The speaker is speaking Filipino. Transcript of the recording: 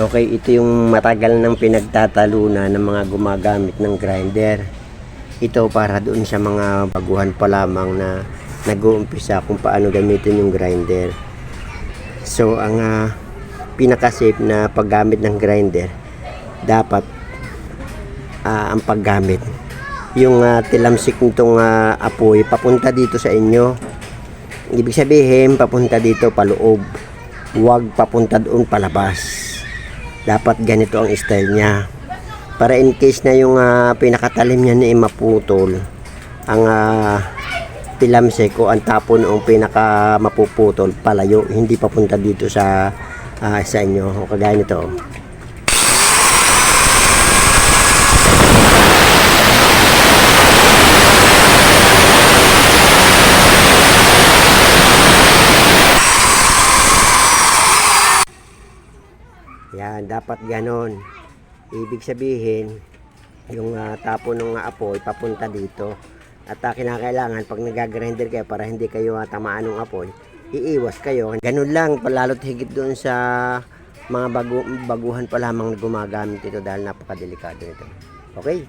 Okay, ito yung matagal nang pinagtatalunan ng mga gumagamit ng grinder. Ito para doon sa mga baguhan pa lamang na nag-uumpisa kung paano gamitin yung grinder. So, ang ah, pinaka-safe na paggamit ng grinder, dapat ah, ang paggamit. Yung ah, tilamsik nitong ah, apoy, papunta dito sa inyo. Ibig sabihin, papunta dito paloob. Huwag papunta doon palabas. Dapat ganito ang style niya. Para in case na yung ah, pinakatalim niya ni maputol, ang uh, tilamsik o ang tapon o pinaka mapuputol palayo, hindi papunta dito sa ah, sa inyo. O kagaya nito. Yan, dapat ganon. Ibig sabihin, yung ah, tapo ng apoy papunta dito. At uh, kinakailangan pag nagagrinder kayo para hindi kayo ah, tamaan ng apoy, iiwas kayo. Ganun lang, palalo't higit doon sa mga bagu- baguhan pa lamang gumagamit ito dahil napakadelikado nito. Okay?